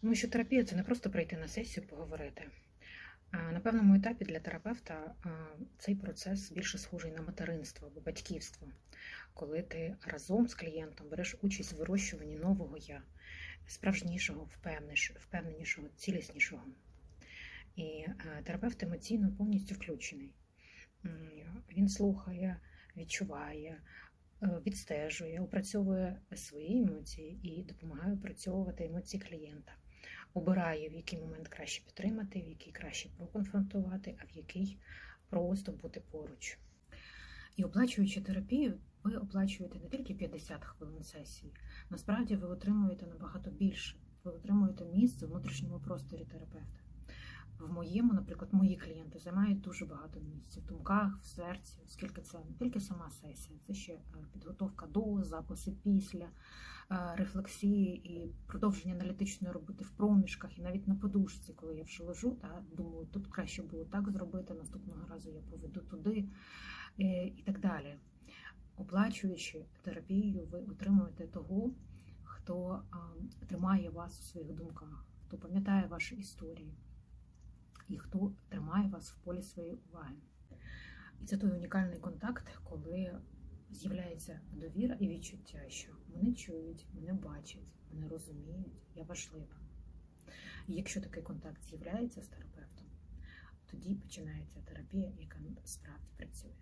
Тому що терапія це не просто прийти на сесію, поговорити. На певному етапі для терапевта цей процес більше схожий на материнство або батьківство, коли ти разом з клієнтом береш участь в вирощуванні нового я, справжнішого, впевненішого, ціліснішого. І терапевт емоційно повністю включений. Він слухає, відчуває, е, відстежує, опрацьовує свої емоції і допомагає опрацьовувати емоції клієнта. Обирає, в який момент краще підтримати, в який краще проконфронтувати, а в який просто бути поруч. І оплачуючи терапію, ви оплачуєте не тільки 50 хвилин сесії, насправді ви отримуєте набагато більше. Ви отримуєте місце в внутрішньому просторі терапевта. В моєму, наприклад, мої клієнти займають дуже багато місця в думках, в серці, оскільки це не тільки сама сесія, це ще е, підготовка до, записи після, е, рефлексії і продовження аналітичної роботи в проміжках, і навіть на подушці, коли я вже лежу, та думаю, тут краще було так зробити, наступного разу я поведу туди е, і так далі. Оплачуючи терапію, ви отримуєте того, хто тримає вас у своїх думках, хто пам'ятає ваші історії і хто тримає вас в полі своєї уваги. І це той унікальний контакт, коли з'являється довіра і відчуття, що мене чують, мене бачать, мене розуміють, я важлива. І якщо такий контакт з'являється з терапевтом, тоді починається терапія, яка справді працює.